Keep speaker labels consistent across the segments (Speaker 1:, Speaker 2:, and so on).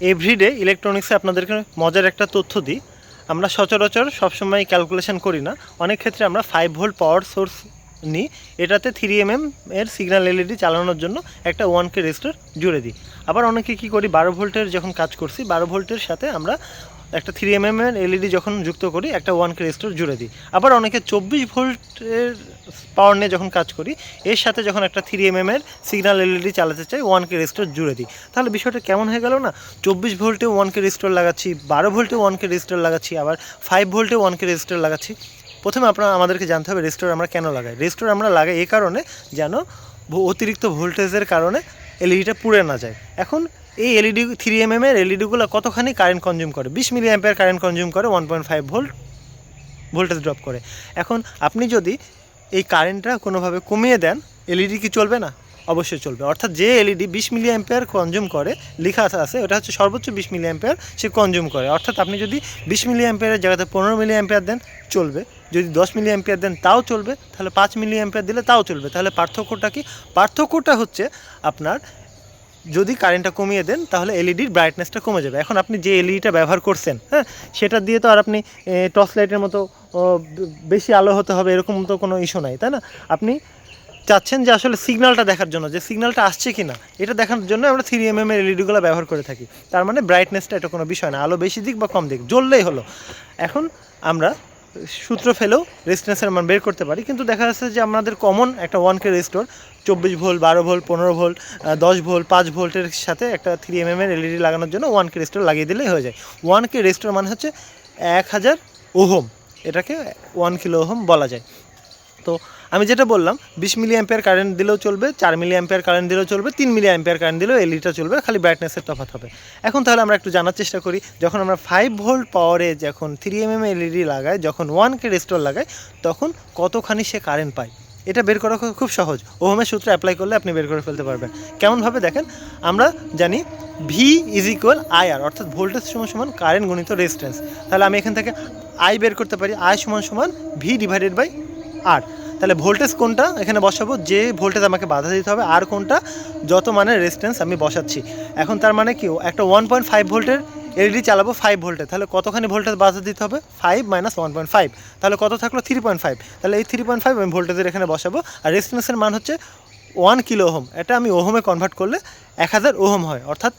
Speaker 1: Everyday ইলেকট্রনিক্সে আপনাদেরকে মজার একটা তথ্য দিই। আমরা সচরাচর সবসময় ক্যালকুলেশন করি না। অনেক ক্ষেত্রে আমরা ফাইভ ভোল্ট পাওয়ার সোর্স নিই। এটাতে থ্রি এম এর সিগন্যাল এলইডি চালানোর জন্য একটা ওয়ান কে রেজিস্টার জুড়ে দিই। আবার অনেকে কি করি, বারো ভোল্টের যখন কাজ করছি, বারো ভোল্টের সাথে আমরা একটা থ্রি এম এম এর এলইডি যখন যুক্ত করি, একটা ওয়ান কে রেজিস্টার জুড়ে দিই। আবার অনেকে চব্বিশ ভোল্টের পাওয়ার নিয়ে যখন কাজ করি, এর সাথে যখন একটা থ্রি এম এম এর সিগন্যাল এলইডি চালাতে চাই ওয়ান কে রেজিস্টার জুড়ে দিই। তাহলে বিষয়টা কেমন হয়ে গেল না? চব্বিশ ভোল্টে ওয়ান কে রেজিস্টার লাগাচ্ছি, বারো ভোল্টে ওয়ান কে রেজিস্টার লাগাচ্ছি, আবার ফাইভ ভোল্টে ওয়ান কে রেজিস্টার লাগাচ্ছি। প্রথমে আপনার, আমাদেরকে জানতে হবে রেজিস্টার আমরা কেন লাগাই? রেজিস্টার আমরা লাগাই এই কারণে যেন অতিরিক্ত ভোল্টেজের কারণে এলইডিটা পুড়ে না যায়। এখন এই এলইডি থ্রি এম এমের এলইডিগুলো কতখানি কারেন্ট কনজিউম করে? বিশ মিলি অ্যাম্পের কারেন্ট কনজিউম করে one point five volt voltage drop করে। এখন আপনি যদি এই কারেন্টটা কোনোভাবে কমিয়ে দেন এলইডি কি চলবে না? অবশ্যই চলবে। অর্থাৎ যে এলইডি বিশ মিলি অ্যাম্পিয়ার কনজিউম করে, লেখা আছে ওটা হচ্ছে সর্বোচ্চ বিশ মিলি অ্যাম্পিয়ার সে কনজিউম করে। অর্থাৎ আপনি যদি বিশ মিলি অ্যাম্পিয়ারের জায়গাতে পনেরো মিলি অ্যাম্পিয়ার দেন, চলবে। যদি দশ মিলি অ্যাম্পিয়ার দেন, তাও চলবে। তাহলে পাঁচ মিলি অ্যাম্পিয়ার দিলে তাও চলবে। তাহলে পার্থক্যটা কি? পার্থক্যটা হচ্ছে আপনার যদি কারেন্টটা কমিয়ে দেন, তাহলে এলইডির ব্রাইটনেসটা কমে যাবে। এখন আপনি যে এলইডিটা ব্যবহার করছেন হ্যাঁ সেটা দিয়ে তো আর আপনি টর্চ লাইটের মতো বেশি আলো হতে হবে, এরকম তো কোনো ইস্যু নাই, তাই না? আপনি চাচ্ছেন যে আসলে সিগন্যালটা দেখার জন্য, যে সিগন্যালটা আসছে কি না এটা দেখার জন্য আমরা থ্রি এম এম এর এলইডিগুলো ব্যবহার করে থাকি। তার মানে ব্রাইটনেসটা এটা কোনো বিষয় না, আলো বেশি দিক বা কম দিক, জ্বললেই হলো। এখন আমরা সূত্র ফেলেও রেজিস্ট্যান্সের মান বের করতে পারি, কিন্তু দেখা যাচ্ছে যে আমাদের কমন একটা ওয়ান কে রেজিস্টর চব্বিশ ভোল্ট বারো ভোল্ট পনেরো ভোল্ট দশ ভোল্ট পাঁচ ভোল্টের সাথে একটা থ্রি এম এম এর এলইডি লাগানোর জন্য ওয়ান কে রেজিস্টর লাগিয়ে দিলেই হয়ে যায়। ওয়ান কে রেজিস্টর মানে হচ্ছে এক হাজার ওহম, এটাকে ওয়ান কিলো ওহম বলা যায়। তো আমি যেটা বললাম, বিশ মিলি অ্যাম্পিয়ার কারেন্ট দিলেও চলবে, চার মিলি অ্যাম্পিয়ার কারেন্ট দিলেও চলবে, তিন মিলি অ্যাম্পিয়ার কারেন্ট দিলেও এলইডিটা চলবে, খালি ব্রাইটনেসের তফাৎ হবে। এখন তাহলে আমরা একটু জানার চেষ্টা করি, যখন আমরা ফাইভ ভোল্ট পাওয়ারে যখন থ্রি এম এম এলইডি লাগাই, যখন ওয়ান কে রেস্টোর লাগাই, তখন কতখানি সে কারেন্ট পায়? এটা বের করা খুব সহজ। ওহমের সূত্র অ্যাপ্লাই করলে আপনি বের করে ফেলতে পারবেন। কেমনভাবে দেখেন, আমরা জানি V is equal I R অর্থাৎ ভোল্টেজ সমান সমান কারেন্ট গণিত রেজিস্ট্যান্স তাহলে আমি এখান থেকে আই বের করতে পারি আই সমান সমান ভি ডিভাইডেড বাই আর তাহলে ভোল্টেজ কোনটা? এখানে বসাবো, যে ভোল্টেজ আমাকে বাধা দিতে হবে, আর কোনটা? যত মানে রেজিস্ট্যান্স আমি বসাচ্ছি। এখন তার মানে কি, একটা ওয়ান পয়েন্ট ফাইভ ভোল্টের এলইডি চালাবো ফাইভ ভোল্টে। তাহলে কতখানি ভোল্টেজ বাধা দিতে হবে? Five minus one point five তাহলে কত থাকল? থ্রি পয়েন্ট ফাইভ তাহলে এই থ্রি পয়েন্ট ফাইভ আমি ভোল্টেজের এখানে বসাবো। আর রেজিস্ট্যান্সের মান হচ্ছে ওয়ান কিলো ওহম এটা আমি ওহমে কনভার্ট করলে এক হাজার ওহম হয়। অর্থাৎ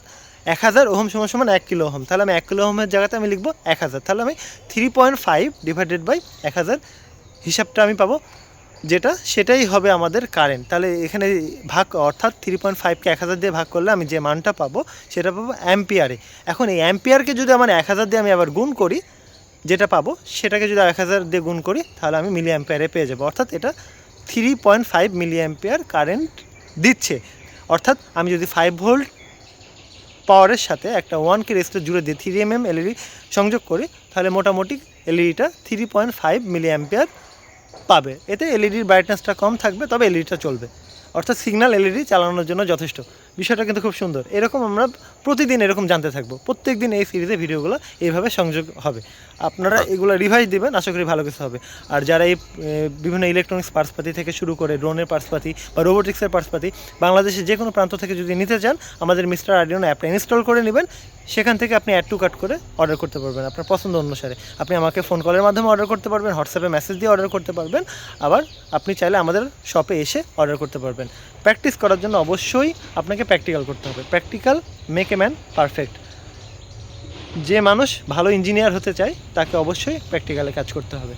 Speaker 1: এক হাজার ওহম সমান সমান এক কিলো ওহম তাহলে আমি এক কিলো ওহমের জায়গাতে আমি লিখব এক হাজার। তাহলে আমি three point five divided by এক হাজার হিসাবটা আমি পাবো, যেটা সেটাই হবে আমাদের কারেন্ট তাহলে এখানে ভাগ, অর্থাৎ থ্রি পয়েন্ট ফাইভকে এক হাজার দিয়ে ভাগ করলে আমি যে মানটা পাবো, সেটা পাবো অ্যাম্পিয়ারে এখন এই অ্যাম্পিয়ারকে যদি আমার এক হাজার দিয়ে আমি আবার গুণ করি, যেটা পাবো, সেটাকে যদি এক হাজার দিয়ে গুণ করি, তাহলে আমি মিলি অ্যাম্পিয়ারে পেয়ে যাব। অর্থাৎ এটা three point five milli ampere current দিচ্ছে। অর্থাৎ আমি যদি ফাইভ ভোল্ট পাওয়ারের সাথে একটা ওয়ান কে রেজিস্টার জুড়ে দিয়ে থ্রি এম এম এলইডি সংযোগ করি, তাহলে মোটামুটি এলইডিটা three point five milli ampere পাবে। এতে এলইডির ব্রাইটনেসটা কম থাকবে, তবে এলইডিটা চলবে। অর্থাৎ সিগন্যাল এলইডি চালানোর জন্য যথেষ্ট। বিষয়টা কিন্তু খুব সুন্দর। এরকম আমরা প্রতিদিন এরকম জানতে থাকব। প্রত্যেক দিন এই সিরিজে ভিডিওগুলো এইভাবে সংযোগ হবে। আপনারা এগুলো রিভাইজ দিবেন, আশা করি ভালো কিছু হবে। আর যারা এই বিভিন্ন ইলেকট্রনিক্স পার্সপাতি থেকে শুরু করে ড্রোনের পার্সপাতি বা রোবোটিক্সের পার্সপাতি বাংলাদেশের যে কোনো প্রান্ত থেকে যদি নিতে চান, আমাদের মিস্টার আর্ডিওন অ্যাপটা ইনস্টল করে নেবেন। সেখান থেকে আপনি অ্যাড টু কাট করে অর্ডার করতে পারবেন আপনার পছন্দ অনুসারে। আপনি আমাকে ফোন কলের মাধ্যমে অর্ডার করতে পারবেন হোয়াটসঅ্যাপে মেসেজ দিয়ে অর্ডার করতে পারবেন। আবার আপনি চাইলে আমাদের শপে এসে অর্ডার করতে পারবেন। প্র্যাকটিস করার জন্য অবশ্যই আপনাকে প্র্যাকটিক্যাল করতে হবে। Practical make a man perfect যে মানুষ ভালো ইঞ্জিনিয়ার হতে চায়, তাকে অবশ্যই প্র্যাকটিক্যালে কাজ করতে হবে।